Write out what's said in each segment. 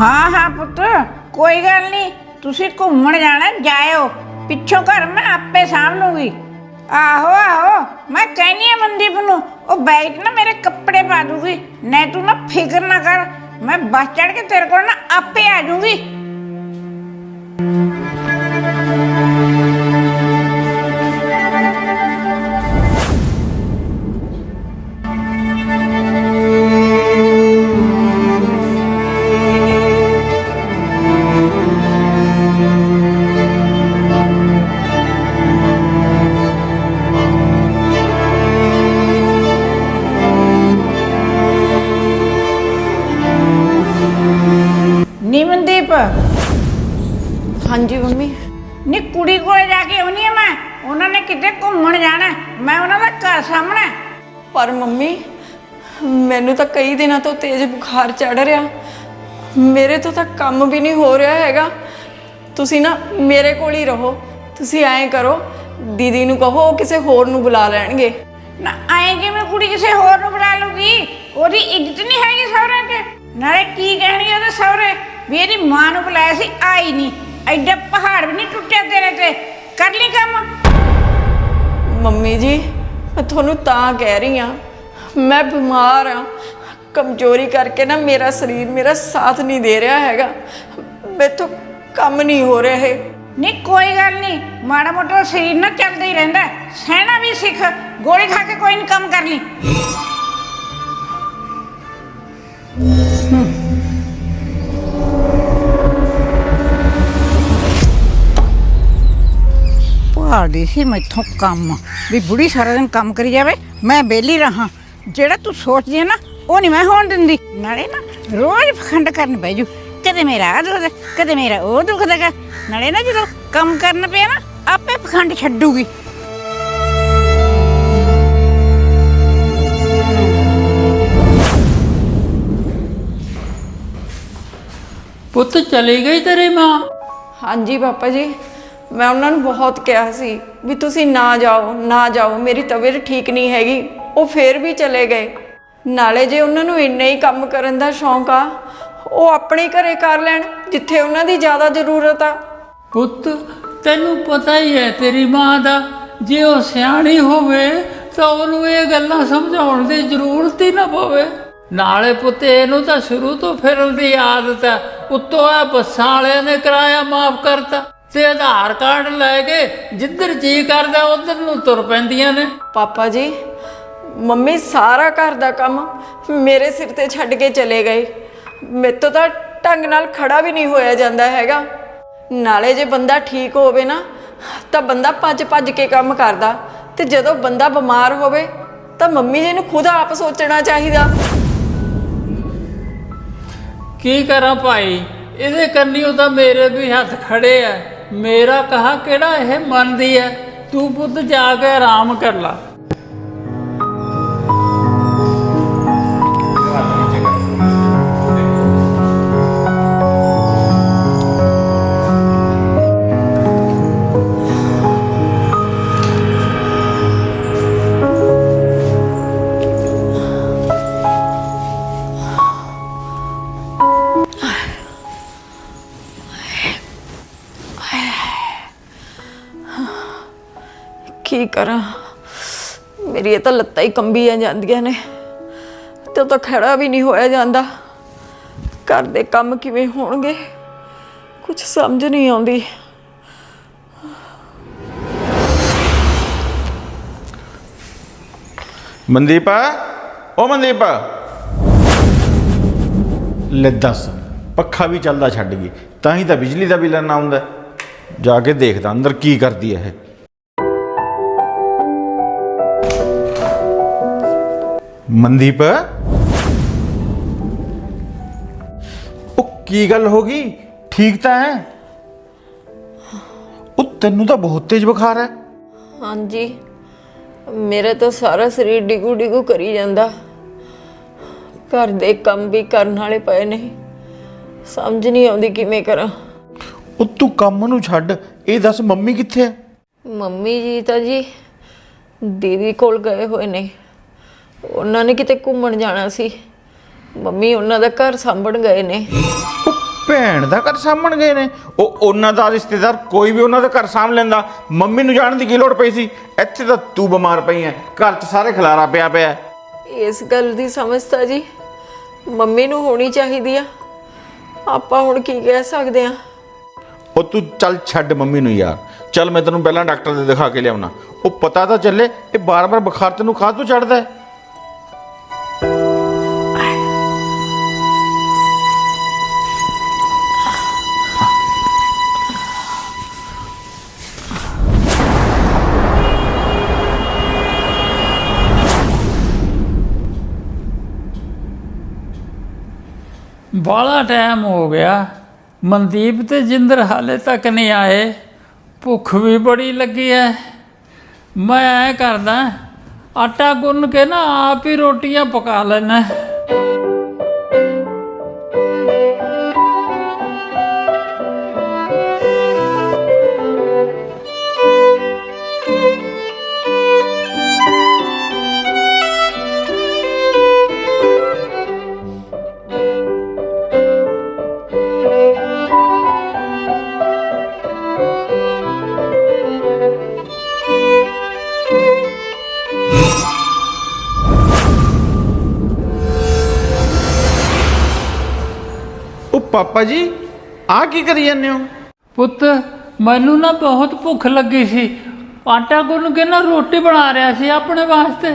ਹਾਂ ਹਾਂ, ਪੁੱਤ। ਕੋਈ ਗੱਲ ਨਹੀਂ। ਤੁਸੀਂ ਘੁੰਮਣ ਜਾਣਾ, ਜਾਇਓ। ਪਿੱਛੋਂ ਘਰ ਮੈਂ ਆਪੇ ਸਾਂਭ ਲੂੰਗੀ। ਆਹੋ ਆਹੋ, ਮੈਂ ਕਹਿੰਦੀ ਆ ਮਨਦੀਪ ਨੂੰ, ਉਹ ਬੈਠ ਨਾ ਮੇਰੇ ਕੱਪੜੇ ਪਾ ਦੂਗੀ। ਨਹੀਂ ਤੂੰ ਨਾ ਫਿਕਰ ਨਾ ਕਰ। ਮੈਂ ਬੱਸ ਚੜ ਕੇ ਤੇਰੇ ਕੋਲ ਨਾ ਆਪੇ ਆ ਜੂਗੀ ਹਾਂਜੀ ਮੰਮੀ। ਨੀ ਕੁੜੀ ਕੋਲੇ ਜਾ ਕੇ ਆਉਣੀ ਆ ਮੈਂ। ਉਹਨਾਂ ਨੇ ਕਿਤੇ ਘੁੰਮਣ ਜਾਣਾ। ਹੈ। ਮੈਂ ਉਹਨਾਂ ਦਾ ਘਰ ਸਾਹਮਣਾ। ਹੈ। ਪਰ ਮੰਮੀ ਮੈਨੂੰ ਤਾਂ ਕਈ ਦਿਨਾਂ ਤੋਂ ਤੇਜ਼ ਬੁਖਾਰ ਚੜ ਰਿਹਾ। ਮੇਰੇ ਤੋਂ ਤਾਂ ਕੰਮ ਵੀ ਨਹੀਂ ਹੋ ਰਿਹਾ ਹੈਗਾ। ਤੁਸੀਂ ਨਾ ਮੇਰੇ ਕੋਲ ਹੀ ਰਹੋ। ਤੁਸੀਂ ਐਂ ਕਰੋ ਦੀਦੀ ਨੂੰ ਕਹੋ ਉਹ ਕਿਸੇ ਹੋਰ ਨੂੰ ਬੁਲਾ ਲੈਣਗੇ। ਨਾ ਆਏ ਕਿਵੇਂ ਕੁੜੀ ਕਿਸੇ ਹੋਰ ਨੂੰ ਬੁਲਾ ਲੂਗੀ ਉਹਦੀ ਇੱਜ਼ਤ ਨਹੀਂ ਹੈਗੀ ਸਹੁਰੇ 'ਚ ਨਾਲੇ ਕੀ ਕਹਿਣਗੇ ਉਹਦੇ ਸਹੁਰੇ? ਵੀ ਇਹਦੀ ਮਾਂ ਨੂੰ ਬੁਲਾਇਆ ਸੀ ਆਈ ਨਹੀਂ। ਐਡਾ ਪਹਾੜ ਵੀ ਨਹੀਂ ਟੁੱਟਿਆ ਤੇਰੇ ਤੇ। ਕਰ ਲਈ ਕੰਮ। ਮੰਮੀ ਜੀ ਮੈਂ ਤੁਹਾਨੂੰ ਤਾਂ ਕਹਿ ਰਹੀ ਆ ਮੈਂ ਬਿਮਾਰ ਆ ਕਮਜ਼ੋਰੀ ਕਰਕੇ ਨਾ ਮੇਰਾ ਸਰੀਰ ਮੇਰਾ ਸਾਥ ਨਹੀਂ ਦੇ ਰਿਹਾ ਹੈਗਾ। ਮੈਥੋਂ ਕੰਮ ਨਹੀਂ ਹੋ ਰਿਹਾ ਹੈ ਨਹੀਂ ਕੋਈ ਗੱਲ ਨਹੀਂ। ਮਾੜਾ ਮੋਟਾ ਸਰੀਰ ਨਾ ਚੱਲਦਾ ਹੀ ਰਹਿੰਦਾ। ਹੈ। ਸਹਿਣਾ ਵੀ ਸਿੱਖ। ਗੋਲੀ ਖਾ ਕੇ ਕੋਈ ਨਹੀਂ ਕੰਮ ਕਰ ਲਈ। ਭਾਲਦੀ ਸੀ ਮੈਥੋਂ ਕੰਮ। ਵੀ ਬੁੜੀ ਸਾਰਾ ਦਿਨ ਕੰਮ ਕਰੀ ਜਾਵੇ ਮੈਂ ਬੇਲੀ ਰਹਾ। ਜਿਹੜਾ ਤੂੰ ਸੋਚਦੀ ਹੈ ਨਾ ਉਹ ਨਹੀਂ ਮੈਂ ਹੋਣ ਦਿੰਦੀ। ਨਾਲੇ ਨਾ ਰੋਜ਼ ਪਖੰਡ ਕਰਨ ਬਹਿ ਜੂ ਕਦੇ ਮੇਰਾ ਆ ਦੁਖਦਾ ਕਦੇ ਮੇਰਾ ਉਹ ਦੁਖਦਾ ਗਾ। ਨਾਲੇ ਨਾ ਜਦੋਂ ਕੰਮ ਕਰਨ ਪਿਆ ਨਾ ਆਪੇ ਪਖੰਡ ਛੱਡੂਗੀ। ਪੁੱਤ ਚਲੀ ਗਈ ਤੇਰੀ ਮਾਂ? ਹਾਂਜੀ ਪਾਪਾ ਜੀ। ਮੈਂ ਉਹਨਾਂ ਨੂੰ ਬਹੁਤ ਕਿਹਾ ਸੀ ਵੀ ਤੁਸੀਂ ਨਾ ਜਾਓ ਨਾ ਜਾਓ, ਮੇਰੀ ਤਬੀਅਤ ਠੀਕ ਨਹੀਂ ਹੈਗੀ। ਉਹ ਫੇਰ ਵੀ ਚਲੇ ਗਏ। ਨਾਲੇ ਜੇ ਉਹਨਾਂ ਨੂੰ ਇੰਨਾ ਹੀ ਕੰਮ ਕਰਨ ਦਾ ਸ਼ੌਂਕ ਆ, ਉਹ ਆਪਣੇ ਘਰੇ ਕਰ ਲੈਣ, ਜਿੱਥੇ ਉਹਨਾਂ ਦੀ ਜ਼ਿਆਦਾ ਜ਼ਰੂਰਤ ਆ। ਪੁੱਤ, ਤੈਨੂੰ ਪਤਾ ਹੀ ਹੈ ਤੇਰੀ ਮਾਂ ਦਾ, ਜੇ ਉਹ ਸਿਆਣੀ ਹੋਵੇ, ਤਾਂ ਉਹਨੂੰ ਇਹ ਗੱਲਾਂ ਸਮਝਾਉਣ ਦੀ ਜ਼ਰੂਰਤ ਹੀ ਨਾ ਪਵੇ। ਨਾਲੇ ਪੁੱਤ, ਇਹਨੂੰ ਤਾਂ ਸ਼ੁਰੂ ਤੋਂ ਫਿਰਨ ਦੀ ਆਦਤ ਹੈ ਉੱਤੋਂ ਆ ਬੱਸਾਂ ਵਾਲਿਆਂ ਨੇ ਕਿਰਾਇਆ ਮਾਫ ਕਰਤਾ। ਤੇ ਆਧਾਰ ਕਾਰਡ ਲੈ ਕੇ ਜਿੱਧਰ ਜੀ ਕਰਦਾ ਉਧਰ ਨੂੰ ਤੁਰ ਪੈਂਦੀਆਂ ਨੇ। ਪਾਪਾ ਜੀ ਮੰਮੀ ਸਾਰਾ ਘਰ ਦਾ ਕੰਮ ਮੇਰੇ ਸਿਰ ਤੇ ਛੱਡ ਕੇ ਚਲੇ ਗਏ। ਮੇਰੇ ਤੋਂ ਢੰਗ ਨਾਲ ਖੜਾ ਵੀ ਨਹੀਂ ਹੋਇਆ ਜਾਂਦਾ ਹੈਗਾ। ਨਾਲੇ ਜੇ ਬੰਦਾ ਠੀਕ ਹੋਵੇ ਨਾ ਤਾਂ ਬੰਦਾ ਭੱਜ ਭੱਜ ਕੇ ਕੰਮ ਕਰਦਾ। ਤੇ ਜਦੋਂ ਬੰਦਾ ਬਿਮਾਰ ਹੋਵੇ ਤਾਂ ਮੰਮੀ ਜੀ ਨੂੰ ਖੁਦ ਆਪ ਸੋਚਣਾ ਚਾਹੀਦਾ। ਕੀ ਕਰਾਂ ਭਾਈ? ਇਹਦੇ ਕੰਨੀਓ ਤਾਂ ਮੇਰੇ ਵੀ ਹੱਥ ਖੜੇ ਆ। ਮੇਰਾ ਕਹਾ ਕਿਹੜਾ ਇਹ ਮੰਨਦੀ ਹੈ ਤੂੰ ਪੁੱਤ ਜਾ ਕੇ ਆਰਾਮ ਕਰ ਲਾ। ਤਾਂ ਲੱਤਾਂ ਹੀ ਕੰਬੀਆਂ ਜਾਂਦੀਆਂ ਨੇ। ਤੇ ਉਹ ਤਾਂ ਖੜਾ ਵੀ ਨਹੀਂ ਹੋਇਆ ਜਾਂਦਾ। ਘਰ ਦੇ ਕੰਮ ਕਿਵੇਂ ਹੋਣਗੇ? ਕੁਝ ਸਮਝ ਨਹੀਂ ਆਉਂਦੀ। ਮਨਦੀਪ? ਓ ਮਨਦੀਪ। ਲੈ ਦੱਸ ਪੱਖਾ ਵੀ ਚੱਲਦਾ ਛੱਡ ਗਈ। ਤਾਂ ਹੀ ਤਾਂ ਬਿਜਲੀ ਦਾ ਬਿੱਲ ਨਾ ਆਉਂਦਾ। ਜਾ ਕੇ ਦੇਖਦਾ ਅੰਦਰ ਕੀ ਕਰਦੀ ਹੈ ਇਹ। ਮਨਦੀਪ? ਉਹ ਕੀ ਗੱਲ ਹੋ ਗਈ? ਠੀਕ ਤਾਂ ਹੈ? ਉਹ ਤੈਨੂੰ ਤਾਂ ਬਹੁਤ ਤੇਜ਼ ਬੁਖਾਰ ਹੈ। ਹਾਂਜੀ। ਮੇਰੇ ਤਾਂ ਸਾਰਾ ਸਰੀਰ ਡਿਗੂ ਡਿਗੂ ਕਰੀ ਜਾਂਦਾ। ਘਰ ਦੇ ਕੰਮ ਵੀ ਕਰਨ ਵਾਲੇ ਪਏ ਨੇ। ਸਮਝ ਨਹੀਂ ਆਉਂਦੀ ਕਿਵੇਂ ਕਰਾਂ। ਉਹ ਤੂੰ ਕੰਮ ਨੂੰ ਛੱਡ। ਇਹ ਦੱਸ ਮੰਮੀ ਕਿੱਥੇ ਹੈ? ਮੰਮੀ ਜੀ ਤਾਂ ਜੀ ਦੀਦੀ ਕੋਲ ਗਏ ਹੋਏ ਨੇ। ਉਹਨਾਂ ਨੇ ਕਿਤੇ ਘੁੰਮਣ ਜਾਣਾ ਸੀ। ਮੰਮੀ ਉਹਨਾਂ ਦਾ ਘਰ ਸਾਂਭਣ ਗਏ ਨੇ। ਉਹ ਭੈਣ ਦਾ ਘਰ ਸਾਂਭਣ ਗਏ ਨੇ? ਉਹ ਉਹਨਾਂ ਦਾ ਰਿਸ਼ਤੇਦਾਰ ਕੋਈ ਵੀ ਉਹਨਾਂ ਦਾ ਘਰ ਸਾਂਭ ਲੈਂਦਾ। ਮੰਮੀ ਨੂੰ ਜਾਣ ਦੀ ਕੀ ਲੋੜ ਪਈ ਸੀ? ਇੱਥੇ ਤਾਂ ਤੂੰ ਬਿਮਾਰ ਪਈ ਐ। ਘਰ 'ਚ ਸਾਰੇ ਖਲਾਰਾ ਪਿਆ ਪਿਆ ਹੈ। ਇਸ ਗੱਲ ਦੀ ਸਮਝ ਤਾਂ ਜੀ ਮੰਮੀ ਨੂੰ ਹੋਣੀ ਚਾਹੀਦੀ ਆ। ਆਪਾਂ ਹੁਣ ਕੀ ਕਹਿ ਸਕਦੇ ਆ? ਉਹ ਤੂੰ ਚੱਲ ਛੱਡ ਮੰਮੀ ਨੂੰ ਯਾਰ। ਚੱਲ ਮੈਂ ਤੈਨੂੰ ਪਹਿਲਾਂ ਡਾਕਟਰ ਦੇ ਦਿਖਾ ਕੇ ਲਿਆਉਣਾ। ਉਹ ਪਤਾ ਤਾਂ ਚੱਲੇ ਇਹ ਬਾਰ-ਬਾਰ ਬੁਖਾਰ ਤੈਨੂੰ ਕਾਹ ਤੋਂ ਚੜਦਾ ਹੈ ਬਾਲਾ ਟਾਈਮ ਹੋ ਗਿਆ। ਮਨਦੀਪ ਤੇ ਜਿੰਦਰ ਹਾਲੇ ਤੱਕ ਨਹੀਂ ਆਏ। ਭੁੱਖ ਵੀ ਬੜੀ ਲੱਗੀ ਐ। ਮੈਂ ਐ ਕਰਦਾ, ਆਟਾ ਗੁੰਨ ਕੇ ਨਾ ਆਪ ਹੀ ਰੋਟੀਆਂ ਪਕਾ ਲੈਣਾ ਪਾਪਾ ਜੀ ਆਹ ਕੀ ਕਰੀ ਜਾਂਦੇ ਹੋ? ਪੁੱਤ ਮੈਨੂੰ ਨਾ ਬਹੁਤ ਭੁੱਖ ਲੱਗੀ ਸੀ। ਆਟਾ ਗੁੰਨ ਕੇ ਨਾ ਰੋਟੀ ਬਣਾ ਰਿਹਾ ਸੀ ਆਪਣੇ ਵਾਸਤੇ।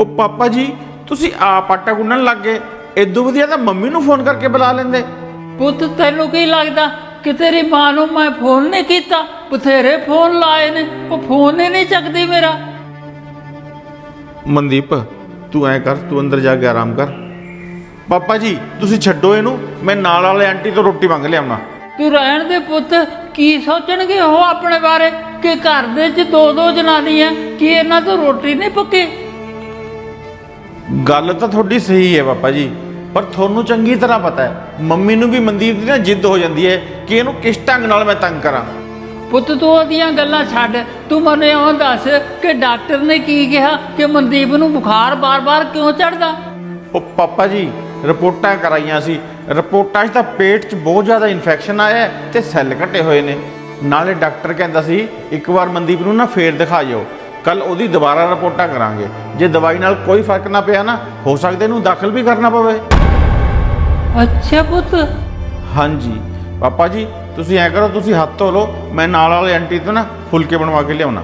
ਉਹ ਪਾਪਾ ਜੀ ਤੁਸੀਂ ਆਪ ਆਟਾ ਗੁੰਨਣ ਲੱਗ ਗਏ। ਇਦੋਂ ਵਧੀਆ ਤਾਂ ਮੰਮੀ ਨੂੰ ਫੋਨ ਕਰਕੇ ਬੁਲਾ ਲੈਂਦੇ। ਪੁੱਤ ਤੈਨੂੰ ਕੀ ਲੱਗਦਾ ਕਿ ਤੇਰੀ ਮਾਂ ਨੂੰ ਮੈਂ ਫੋਨ ਨਹੀਂ ਕੀਤਾ? ਬਥੇਰੇ ਫੋਨ ਲਾਏ ਨੇ ਉਹ ਫੋਨ ਹੀ ਨਹੀਂ ਚੱਕਦੀ ਮੇਰਾ। ਮਨਦੀਪ ਤੂੰ ਐ ਕਰ ਤੂੰ ਅੰਦਰ ਜਾ ਕੇ ਆਰਾਮ ਕਰ। ਪਾਪਾ ਜੀ ਤੁਸੀਂ ਛੱਡੋ ਇਹਨੂੰ ਮੈਂ ਨਾਲ ਵਾਲੇ ਆਂਟੀ ਤੋਂ ਰੋਟੀ ਮੰਗ ਲਿਆਉਣਾ। ਤੂੰ ਰਹਿਣ ਦੇ ਪੁੱਤ ਕੀ ਸੋਚਣਗੇ ਉਹ ਆਪਣੇ ਬਾਰੇ? ਕਿ ਘਰ ਦੇ ਚ ਦੋ ਦੋ ਜਨਾਨੀਆਂ ਕਿ ਇਹਨਾਂ ਤੋਂ ਰੋਟੀ ਨਹੀਂ ਪੱਕੀ? ਗੱਲ ਤਾਂ ਤੁਹਾਡੀ ਸਹੀ ਹੈ ਪਾਪਾ ਜੀ ਪਰ ਤੁਹਾਨੂੰ ਚੰਗੀ ਤਰ੍ਹਾਂ ਪਤਾ ਹੈ ਮੰਮੀ ਨੂੰ ਵੀ ਮਨਦੀਪ ਦੀ ਨਾ ਜਿੱਦ ਹੋ ਜਾਂਦੀ ਹੈ ਕਿ ਇਹਨੂੰ ਕਿਸ ਢੰਗ ਨਾਲ ਮੈਂ ਤੰਗ ਕਰਾਂ। ਪੁੱਤ ਤੂੰ ਉਹਦੀਆਂ ਗੱਲਾਂ ਛੱਡ ਤੂੰ ਮੈਨੂੰ ਇਹ ਦੱਸ ਕਿ ਡਾਕਟਰ ਨੇ ਕੀ ਕਿਹਾ ਕਿ ਮਨਦੀਪ ਨੂੰ ਬੁਖਾਰ ਬਾਰ-ਬਾਰ ਕਿਉਂ ਚੜਦਾ ਉਹ ਪਾਪਾ ਜੀ ਰਿਪੋਰਟਾਂ ਕਰਾਈਆਂ ਸੀ। ਰਿਪੋਰਟਾਂ 'ਚ ਤਾਂ ਪੇਟ 'ਚ ਬਹੁਤ ਜ਼ਿਆਦਾ ਇਨਫੈਕਸ਼ਨ ਆਇਆ ਤੇ ਸੈੱਲ ਘਟੇ ਹੋਏ ਨੇ। ਨਾਲੇ ਡਾਕਟਰ ਕਹਿੰਦਾ ਸੀ ਇੱਕ ਵਾਰ ਮਨਦੀਪ ਨੂੰ ਨਾ ਫੇਰ ਦਿਖਾ ਜਾਓ। ਕੱਲ ਉਹਦੀ ਦੁਬਾਰਾ ਰਿਪੋਰਟਾਂ ਕਰਾਂਗੇ। ਜੇ ਦਵਾਈ ਨਾਲ ਕੋਈ ਫ਼ਰਕ ਨਾ ਪਿਆ ਨਾ ਹੋ ਸਕਦਾ ਇਹਨੂੰ ਦਾਖਲ ਵੀ ਕਰਨਾ ਪਵੇ। ਅੱਛਾ ਪੁੱਤ। ਹਾਂਜੀ। ਪਾਪਾ ਜੀ ਤੁਸੀਂ ਐ ਕਰੋ ਤੁਸੀਂ ਹੱਥ ਧੋ ਲਓ। ਮੈਂ ਨਾਲ ਵਾਲੇ ਆਂਟੀ ਤੋਂ ਨਾ ਫੁਲਕੇ ਬਣਵਾ ਕੇ ਲਿਆਉਣਾ।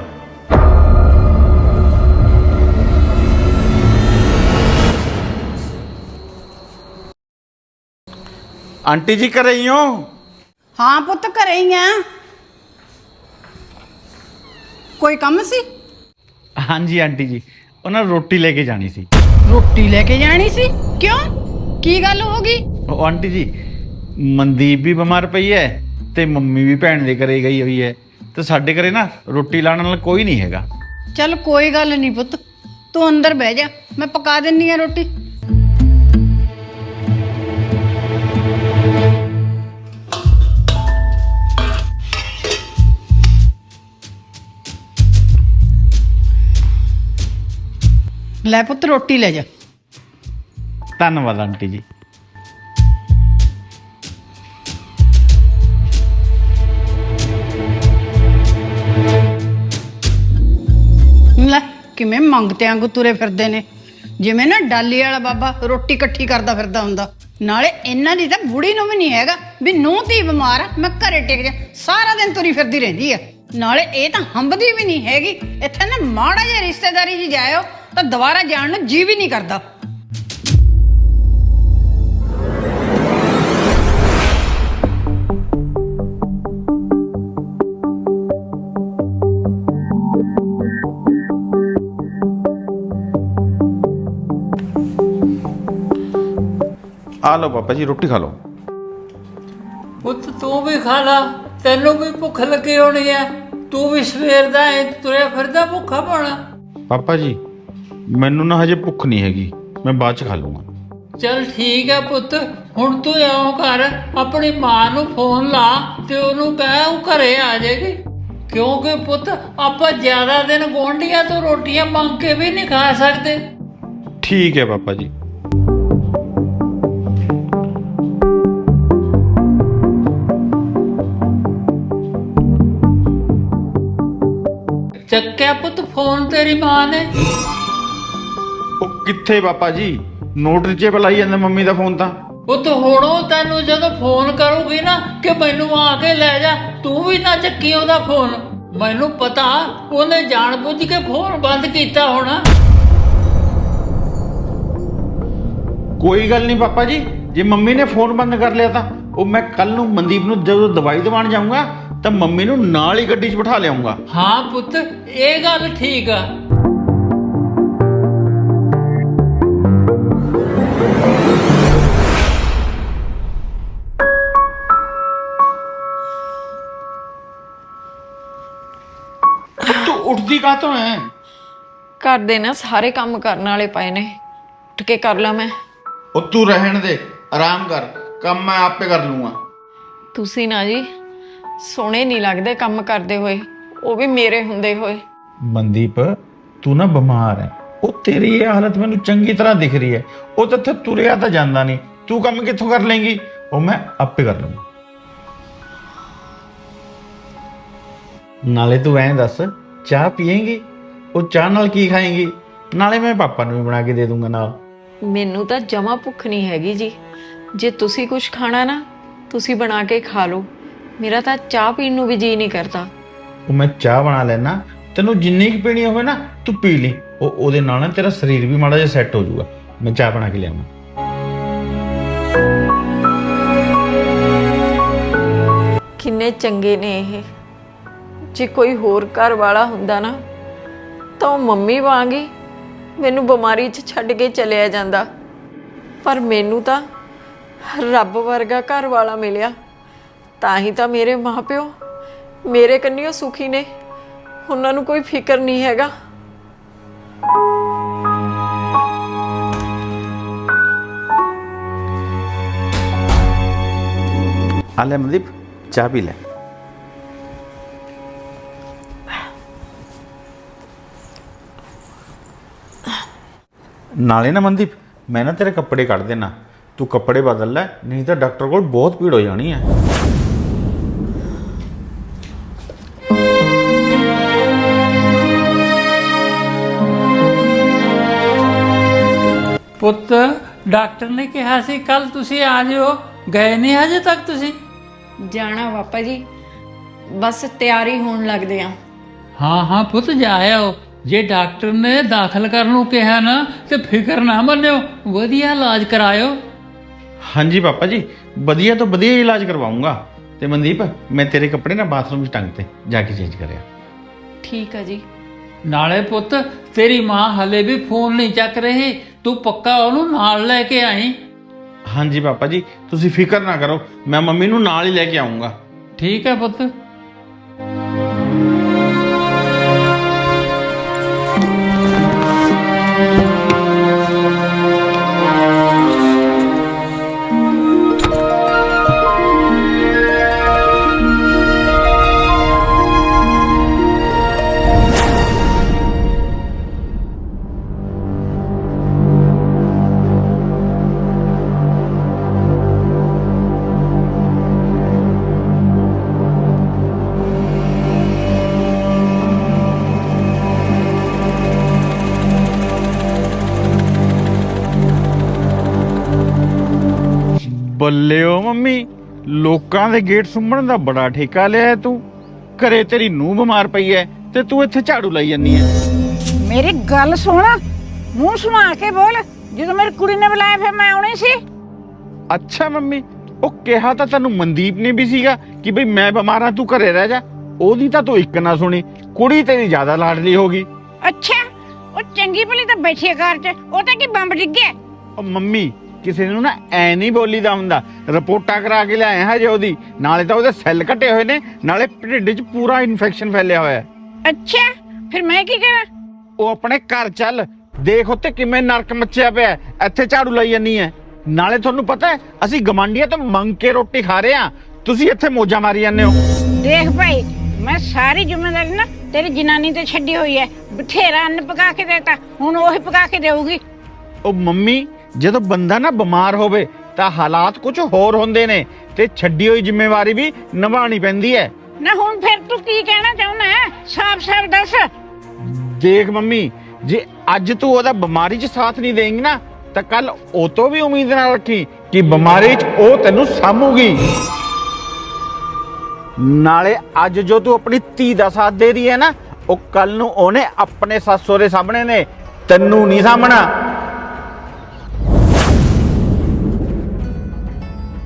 ਆਂਟੀ ਜੀ ਕਰ ਰਹੀ ਹੋ? ਹਾਂ ਪੁੱਤ ਘਰੇ ਹੀ ਆ। ਕੋਈ ਕੰਮ ਸੀ? ਹਾਂਜੀ ਆਂਟੀ ਜੀ ਉਹਨਾਂ ਰੋਟੀ ਲੈ ਕੇ ਜਾਣੀ ਸੀ। ਰੋਟੀ ਲੈ ਕੇ ਜਾਣੀ ਸੀ? ਕਿਉਂ? ਕੀ ਗੱਲ ਹੋ ਗਈ? ਉਹ ਆਂਟੀ ਜੀ ਮਨਦੀਪ ਵੀ ਬਿਮਾਰ ਪਈ ਹੈ ਤੇ ਮੰਮੀ ਵੀ ਭੈਣ ਦੇ ਘਰੇ ਗਈ ਹੋਈ ਹੈ ਤੇ ਸਾਡੇ ਘਰੇ ਨਾ ਰੋਟੀ ਲਾਣ ਨਾਲ ਕੋਈ ਨਹੀਂ ਹੈਗਾ। ਚੱਲ ਕੋਈ ਗੱਲ ਨਹੀਂ ਪੁੱਤ ਤੂੰ ਅੰਦਰ ਬਹਿ ਜਾ ਮੈਂ ਪਕਾ ਦਿੰਨੀ ਆ ਰੋਟੀ। ਲੈ ਪੁੱਤ ਰੋਟੀ ਲੈ ਜਾ। ਧੰਨਵਾਦ ਆਂਟੀ ਜੀ। ਲੈ ਕਿਵੇਂ ਮੰਗਤੇ ਵਾਂਗੂ ਤੁਰੇ ਫਿਰਦੇ ਨੇ। ਜਿਵੇਂ ਨਾ ਡਾਲੀ ਵਾਲਾ ਬਾਬਾ ਰੋਟੀ ਇਕੱਠੀ ਕਰਦਾ ਫਿਰਦਾ ਹੁੰਦਾ। ਨਾਲੇ ਇਹਨਾਂ ਦੀ ਤਾਂ ਬੁੜੀ ਨੂੰ ਵੀ ਨਹੀਂ ਹੈਗਾ ਵੀ ਨੂੰਹ ਧੀ ਬਿਮਾਰ ਆ ਮੈਂ ਘਰੇ ਟਿਕ ਜਾ ਸਾਰਾ ਦਿਨ ਤੁਰੀ ਫਿਰਦੀ ਰਹਿੰਦੀ ਆ। ਨਾਲੇ ਇਹ ਤਾਂ ਹੰਬਦੀ ਵੀ ਨਹੀਂ ਹੈਗੀ ਇੱਥੇ ਨਾ ਮਾੜਾ ਜਿਹਾ ਰਿਸ਼ਤੇਦਾਰੀ 'ਚ ਜਾਇਓ ਤਾਂ ਦੁਬਾਰਾ ਜਾਣ ਨੂੰ ਜੀ ਵੀ ਨਹੀਂ ਕਰਦਾ। ਆ ਲਓ ਪਾਪਾ ਜੀ ਰੋਟੀ ਖਾ ਲਓ। ਪੁੱਤ ਤੂੰ ਵੀ ਖਾ ਲਾ ਤੈਨੂੰ ਵੀ ਭੁੱਖ ਲੱਗੀ ਹੋਣੀ ਐ ਤੂੰ ਵੀ ਸਵੇਰ ਦਾ ਐ ਤੁਰਿਆ ਫਿਰਦਾ ਭੁੱਖਾ ਪਾਣਾ ਪਾਪਾ ਜੀ ਮੈਨੂੰ ਨਾ ਹਜੇ ਭੁੱਖ ਨਹੀਂ ਹੈਗੀ। ਮੈਂ ਬਾਅਦ ਚ ਖਾ ਲੂੰਗਾ ਚਲ ਠੀਕ ਹੈ ਪੁੱਤ ਹੁਣ ਤੂੰ ਇਉਂ ਕਰ ਆਪਣੀ ਮਾਂ ਨੂੰ ਫੋਨ ਲਾ ਤੇ ਉਹਨੂੰ ਕਹਿ ਉਹ ਘਰੇ ਆ ਜਾਏਗੀ। ਕਿਉਂਕਿ ਪੁੱਤ ਆਪਾਂ ਜ਼ਿਆਦਾ ਦਿਨ ਗੋਂਡੀਆਂ ਤੋਂ ਰੋਟੀਆਂ ਮੰਗ ਕੇ ਵੀ ਨਹੀਂ ਖਾ ਸਕਦੇ। ਠੀਕ ਹੈ ਪਾਪਾ ਜੀ। ਚੱਕਿਆ ਪੁੱਤ ਫੋਨ ਤੇਰੀ ਮਾਂ ਨੇ। ਕਿੱਥੇ ਪਾਪਾ ਜੀ? ਨੋਟ ਨੀਚੇ ਬੁਲਾਈ ਜਾਂਦਾ ਮੰਮੀ ਦਾ ਫੋਨ ਤਾਂ। ਪੁੱਤ ਹੁਣ ਉਹ ਤੈਨੂੰ ਜਦੋਂ ਫੋਨ ਕਰੂਗੀ ਨਾ ਕਿ ਮੈਨੂੰ ਆ ਕੇ ਲੈ ਜਾ ਤੂੰ ਵੀ ਨਾ ਚੱਕੀ ਉਹਦਾ ਫੋਨ। ਮੈਨੂੰ ਪਤਾ ਉਹਨੇ ਜਾਣ ਬੁੱਝ ਕੇ ਫੋਨ ਬੰਦ ਕੀਤਾ ਹੋਣਾ। ਕੋਈ ਗੱਲ ਨਹੀਂ ਪਾਪਾ ਜੀ ਜੇ ਮੰਮੀ ਨੇ ਫੋਨ ਬੰਦ ਕਰ ਲਿਆ ਤਾਂ ਉਹ ਮੈਂ ਕੱਲ ਨੂੰ ਮਨਦੀਪ ਨੂੰ ਜਦੋਂ ਦਵਾਈ ਦਿਵਾਉਣ ਜਾਊਂਗਾ ਤਾਂ ਮੰਮੀ ਨੂੰ ਨਾਲ ਹੀ ਗੱਡੀ 'ਚ ਬਿਠਾ ਲਿਆਉਂਗਾ ਹਾਂ ਪੁੱਤ ਇਹ ਗੱਲ ਠੀਕ ਆ। ਤੂੰ ਉੱਠਦੀ ਕਾਹਤੋਂ ਐ? ਘਰ ਦੇ ਨਾ ਸਾਰੇ ਕੰਮ ਕਰਨ ਵਾਲੇ ਪਏ ਨੇ। ਉੱਠ ਕੇ ਕਰ ਲਾਂ ਮੈਂ। ਉਹ ਤੂੰ ਰਹਿਣ ਦੇ ਆਰਾਮ ਕਰ। ਕੰਮ ਮੈਂ ਆਪੇ ਕਰ ਲੂੰਗਾ। ਤੁਸੀਂ ਨਾ ਜੀ ਸੋਹਣੇ ਨਹੀਂ ਲੱਗਦੇ ਕੰਮ ਕਰਦੇ ਹੋਏ। ਉਹ ਵੀ ਮੇਰੇ ਹੁੰਦੇ ਹੋਏ। ਮਨਦੀਪ ਤੂੰ ਨਾ ਬਿਮਾਰ ਹੈ ਉਹ ਤੇਰੀ ਇਹ ਹਾਲਤ ਮੈਨੂੰ ਚੰਗੀ ਤਰ੍ਹਾਂ ਦਿਖ ਰਹੀ ਹੈ। ਉਹ ਤਾਂ ਇੱਥੇ ਤੁਰਿਆ ਤਾਂ ਜਾਂਦਾ ਨਹੀਂ। ਤੂੰ ਕੰਮ ਕਿੱਥੋਂ ਕਰ ਲੇਂਗੀ? ਉਹ ਮੈਂ ਆਪੇ ਕਰ ਲੂੰਗਾ ਨਾਲੇ ਤੂੰ ਐਂ ਦੱਸ ਚਾਹ ਪੀਏਂਗੀ? ਉਹ ਚਾਹ ਨਾਲ ਕੀ ਖਾਏਂਗੀ? ਨਾਲੇ ਮੈਂ ਪਾਪਾ ਨੂੰ ਵੀ ਬਣਾ ਕੇ ਦੇ ਦੂੰਗਾ ਨਾਲ। ਮੈਨੂੰ ਤਾਂ ਜਮਾ ਭੁੱਖ ਨਹੀਂ ਹੈਗੀ ਜੀ। ਜੇ ਤੁਸੀਂ ਕੁਝ ਖਾਣਾ ਨਾ ਤੁਸੀਂ ਬਣਾ ਕੇ ਖਾ ਲਓ। ਮੇਰਾ ਤਾਂ ਚਾਹ ਪੀਣ ਨੂੰ ਵੀ ਜੀ ਨਹੀਂ ਕਰਦਾ। ਉਹ ਮੈਂ ਚਾਹ ਬਣਾ ਲੈਣਾ ਤੈਨੂੰ ਜਿੰਨੀ ਕੁ ਪੀਣੀ ਹੋਵੇ ਨਾ ਤੂੰ ਪੀ ਲਈ। ਉਹ ਉਹਦੇ ਨਾਲ ਨਾ ਤੇਰਾ ਸਰੀਰ ਵੀ ਮਾੜਾ ਜਿਹਾ ਸੈੱਟ ਹੋ ਜਾਊਗਾ। ਮੈਂ ਚਾਹ ਬਣਾ ਕੇ ਲਿਆਵਾਂ। ਕਿੰਨੇ ਚੰਗੇ ਨੇ ਇਹ। ਜੇ ਕੋਈ ਹੋਰ ਘਰ ਵਾਲਾ ਹੁੰਦਾ ਨਾ, ਤਾਂ ਉਹ ਮੰਮੀ ਵਾਂਗੀ ਮੈਨੂੰ ਬਿਮਾਰੀ 'ਚ ਛੱਡ ਕੇ ਚਲਿਆ ਜਾਂਦਾ। ਪਰ ਮੈਨੂੰ ਤਾਂ ਰੱਬ ਵਰਗਾ ਘਰ ਵਾਲਾ ਮਿਲਿਆ। ਤਾਂ ਹੀ ਤਾਂ ਮੇਰੇ ਮਾਪਿਓ ਮੇਰੇ ਕੰਨਿਓ ਸੁਖੀ ਨੇ। ਉਹਨਾਂ ਨੂੰ ਕੋਈ ਫਿਕਰ ਨਹੀਂ ਹੈਗਾ। ਆ ਲੈ ਮਨਦੀਪ ਚਾਹ ਪੀ ਲੈ ਨਾਲੇ ਨਾ ਮਨਦੀਪ, ਮੈਂ ਨਾ ਤੇਰੇ ਕੱਪੜੇ ਕੱਢ ਦੇਣਾ। ਤੂੰ ਕੱਪੜੇ ਬਦਲ ਲੈ, ਨਹੀਂ ਤਾਂ ਡਾਕਟਰ ਕੋਲ ਬਹੁਤ ਭੀੜ ਹੋ ਜਾਣੀ ਹੈ। ਪੁੱਤ, ਡਾਕਟਰ ਨੇ ਕਿਹਾ ਸੀ ਕੱਲ ਤੁਸੀਂ ਆ ਜਿਓ। ਗਏ ਨਹੀਂ ਹਜੇ ਤੱਕ ਤੁਸੀਂ? ਜਾਣਾ ਪਾਪਾ ਜੀ। ਬਸ ਤਿਆਰੀ ਹੋਣ ਲੱਗਦੇ ਆ। ਹਾਂ ਹਾਂ ਪੁੱਤ ਜਾ ਆਓ ਜੇ ਡਾਕਟਰ ਨੇ ਦਾਖਲ ਕਰਨ ਨੂੰ ਕਿਹਾ ਨਾ ਤੇ ਫਿਕਰ ਨਾ ਮੰਨਿਓ। ਵਧੀਆ ਇਲਾਜ ਕਰਾਇਓ। ਹਾਂਜੀ ਪਾਪਾ ਜੀ ਵਧੀਆ ਤੋਂ ਵਧੀਆ ਇਲਾਜ ਕਰਵਾਉਂਗਾ। ਤੇ ਮਨਦੀਪ ਮੈਂ ਤੇਰੇ ਕੱਪੜੇ ਨਾ ਬਾਥਰੂਮ 'ਚ ਟੰਗ ਤੇ ਜਾ ਕੇ ਚੇਂਜ ਕਰਿਆ। ਠੀਕ ਆ ਜੀ। ਨਾਲੇ ਪੁੱਤ ਤੇਰੀ ਮਾਂ ਹਲੇ ਵੀ ਫੋਨ ਨਹੀਂ ਚੱਕ ਰਹੀ। ਤੂੰ ਪੱਕਾ ਉਹਨੂੰ ਨਾਲ ਲੈ ਕੇ ਆਈ। ਹਾਂਜੀ ਪਾਪਾ ਜੀ, ਤੁਸੀਂ ਫਿਕਰ ਨਾ ਕਰੋ, ਮੈਂ ਮੰਮੀ ਨੂੰ ਨਾਲ ਹੀ ਲੈ ਕੇ ਆਉਂਗਾ। ਠੀਕ ਹੈ ਪੁੱਤ। ਲੋਕਾਂ ਦੇ ਗੇਟ ਸੁੰਮਣ ਦਾ ਬੜਾ ਠੇਕਾ ਲਿਆ ਤੂੰ। ਘਰੇ ਤੇਰੀ ਨੂੰਹ ਬਿਮਾਰ ਪਈ ਐ ਤੇ ਤੂੰ ਇੱਥੇ ਝਾੜੂ ਲਾਈ ਜੰਨੀ ਐ ਮੇਰੀ ਗੱਲ ਸੁਣ ਮੂੰਹ ਸੁਣਾ ਕੇ ਬੋਲ। ਜਦੋਂ ਮੇਰੀ ਕੁੜੀ ਨੇ ਬੁਲਾਇਆ ਫਿਰ ਮੈਂ ਆਉਣੀ ਸੀ। ਅੱਛਾ ਮੰਮੀ ਉਹ ਕਿਹਾ ਤਾਂ ਤੈਨੂੰ ਮਨਦੀਪ ਨੇ ਵੀ ਸੀਗਾ ਕਿ ਬਈ ਮੈਂ ਬਿਮਾਰ ਆ ਤੂੰ ਘਰੇ ਰਹਿ ਜਾ। ਉਹਦੀ ਤਾਂ ਤੂੰ ਇੱਕ ਨਾ ਸੁਣੀ ਕੁੜੀ ਤੇਰੀ ਜ਼ਿਆਦਾ ਲਾਡਲੀ ਹੋ ਗਈ। ਅੱਛਾ ਉਹ ਚੰਗੀ ਭਲੀ ਤਾਂ ਬੈਠੀ ਹੈ ਘਰ 'ਚ ਉਹ ਤਾਂ ਕੀ ਬੰਬ ਡਿੱਗਿਆ? ਉਹ ਮੰਮੀ ਕਿਸੇ ਨੂੰ ਨਾ ਐ ਨਹੀਂ ਬੋਲੀਦਾ ਹੁੰਦਾ। ਰਿਪੋਰਟਾਂ ਕਰਾ ਕੇ ਲਿਆਏ ਹਜੇ ਉਹਦੀ। ਨਾਲੇ ਤਾਂ ਉਹਦੇ ਸੈੱਲ ਘਟੇ ਹੋਏ ਨੇ ਨਾਲੇ ਢਿੱਡ 'ਚ ਪੂਰਾ ਇਨਫੈਕਸ਼ਨ ਫੈਲਿਆ ਹੋਇਆ। ਹੈ ਅੱਛਾ ਫਿਰ ਮੈਂ ਕੀ ਕਰਾਂ? ਉਹ ਆਪਣੇ ਘਰ ਚੱਲ ਦੇਖ ਉੱਤੇ ਕਿਵੇਂ ਨਰਕ ਮੱਚਿਆ ਪਿਆ ਹੈ। ਇੱਥੇ ਝਾੜੂ ਲਾਈ ਜਾਨੀ ਹੈ। ਨਾਲੇ ਤੁਹਾਨੂੰ ਪਤਾ ਹੈ ਅਸੀਂ ਗਮਾਂਡੀਆਂ ਤੋਂ ਮੰਗ ਕੇ ਰੋਟੀ ਖਾ ਰਹੇ ਆ ਤੁਸੀਂ ਇੱਥੇ ਮੋਜਾ ਮਾਰੀ ਜਾਂਦੇ ਹੋ। ਦੇਖ ਭਾਈ ਮੈਂ ਸਾਰੀ ਜ਼ਿੰਮੇਵਾਰੀ ਨਾ ਤੇਰੀ ਜਨਾਨੀ ਤੇ ਛੱਡੀ ਹੋਈ ਹੈ। ਬਥੇਰਾ ਅੰਨ ਪਕਾ ਕੇ ਦੇਤਾ ਹੁਣ ਉਹੀ ਪਕਾ ਕੇ ਦੇਊਗੀ। ਉਹ ਮੰਮੀ ਜਦੋਂ ਬੰਦਾ ਨਾ ਬਿਮਾਰ ਹੋਵੇ ਤਾਂ ਹਾਲਾਤ ਕੁਝ ਹੋਰ ਹੁੰਦੇ ਨੇ ਤੇ ਛੱਡੀ ਹੋਈ ਜ਼ਿੰਮੇਵਾਰੀ ਵੀ ਨਿਭਾਉਣੀ ਪੈਂਦੀ ਹੈ। ਨਾ ਹੁਣ ਫਿਰ ਤੂੰ ਕੀ ਕਹਿਣਾ ਚਾਹੁੰਦਾ ਸਾਫ਼-ਸਾਫ਼ ਦੱਸ। ਦੇਖ ਮੰਮੀ ਜੇ ਅੱਜ ਤੂੰ ਉਹਦਾ ਬਿਮਾਰੀ 'ਚ ਸਾਥ ਨਹੀਂ ਦੇਂਗੀ ਨਾ ਤਾਂ ਕੱਲ ਉਹ ਤੋਂ ਵੀ ਉਮੀਦ ਨਾ ਰੱਖੀ ਕਿ ਬਿਮਾਰੀ 'ਚ ਉਹ ਤੈਨੂੰ ਸਾਂਭੂਗੀ। ਨਾਲੇ ਅੱਜ ਜੋ ਤੂੰ ਆਪਣੀ ਧੀ ਦਾ ਸਾਥ ਦੇ ਰਹੀ ਹੈ ਨਾ ਉਹ ਕੱਲ ਨੂੰ ਉਹਨੇ ਆਪਣੇ ਸੱਸੋ ਦੇ ਸਾਹਮਣੇ ਨੇ ਤੈਨੂੰ ਨਹੀਂ ਸਾਹਮਣਾ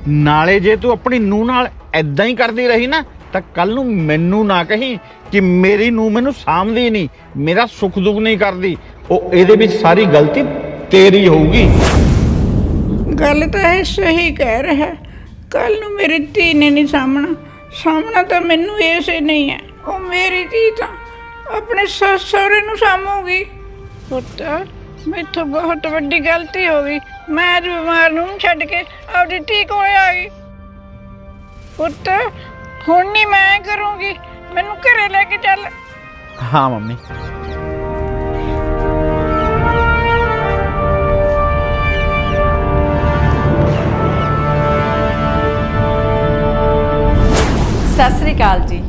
ਨਾਲੇ ਜੇ ਤੂੰ ਆਪਣੀ ਨੂੰਹ ਨਾਲ ਐਦਾਂ ਹੀ ਕਰਦੀ ਰਹੀ ਨਾ, ਤਾਂ ਕੱਲ ਨੂੰ ਮੈਨੂੰ ਨਾ ਕਹੀਂ ਕਿ ਮੇਰੀ ਨੂੰਹ ਮੈਨੂੰ ਸਾਂਭਦੀ ਨਹੀਂ, ਮੇਰਾ ਸੁੱਖ ਦੁੱਖ ਨਹੀਂ ਕਰਦੀ। ਉਹ ਇਹਦੇ ਵਿੱਚ ਸਾਰੀ ਗਲਤੀ ਤੇਰੀ ਹੋਊਗੀ। ਗੱਲ ਤਾਂ ਇਹ ਸਹੀ ਕਹਿ ਰਿਹਾ। ਕੱਲ ਨੂੰ ਮੇਰੀ ਧੀ ਨੇ ਨਹੀਂ ਸਾਹਮਣਾ ਸਾਹਮਣਾ ਤਾਂ ਮੈਨੂੰ ਇਸੇ ਨਹੀਂ ਹੈ। ਉਹ ਮੇਰੀ ਧੀ ਤਾਂ ਆਪਣੇ ਸੱਸ ਸਹੁਰੇ ਨੂੰ ਸਾਂਭੂਗੀ। ਪੁੱਤ ਮੈਥੋਂ ਬਹੁਤ ਵੱਡੀ ਗਲਤੀ ਹੋ ਗਈ। ਮੈਂ ਅੱਜ ਬਿਮਾਰ ਨੂੰ ਛੱਡ ਕੇ ਆਪਦੀ ਧੀ ਕੋਲੇ ਆ ਗਈ। ਪੁੱਤ ਹੁਣ ਨਹੀਂ ਮੈਂ ਕਰੂੰਗੀ। ਮੈਨੂੰ ਘਰੇ ਲੈ ਕੇ ਚੱਲ। ਹਾਂ ਮੰਮੀ। ਸਤਿ ਸ੍ਰੀ ਅਕਾਲ ਜੀ।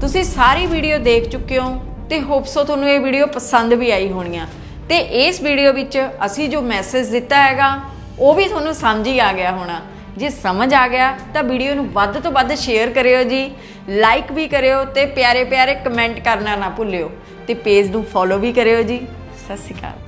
ਤੁਸੀਂ ਸਾਰੀ ਵੀਡੀਓ ਦੇਖ ਚੁੱਕੇ ਹੋ ਤੇ ਹੋਪਸੋ ਤੁਹਾਨੂੰ ਇਹ ਵੀਡੀਓ ਪਸੰਦ ਵੀ ਆਈ ਹੋਣੀਆਂ ਤੇ ਇਸ ਵੀਡੀਓ ਵਿੱਚ ਅਸੀਂ ਜੋ ਮੈਸੇਜ ਦਿੱਤਾ ਹੈਗਾ, ਉਹ ਵੀ ਤੁਹਾਨੂੰ ਸਮਝ ਹੀ ਆ ਗਿਆ ਹੋਣਾ। ਜੇ ਸਮਝ ਆ ਗਿਆ, ਤਾਂ ਵੀਡੀਓ ਨੂੰ ਵੱਧ ਤੋਂ ਵੱਧ ਸ਼ੇਅਰ ਕਰਿਓ ਜੀ ਲਾਈਕ ਵੀ ਕਰਿਓ ਤੇ ਪਿਆਰੇ ਪਿਆਰੇ ਕਮੈਂਟ ਕਰਨਾ ਨਾ ਭੁੱਲਿਓ ਤੇ ਪੇਜ ਨੂੰ ਫੋਲੋ ਵੀ ਕਰਿਓ ਜੀ। ਸਤਿ ਸ੍ਰੀ ਅਕਾਲ।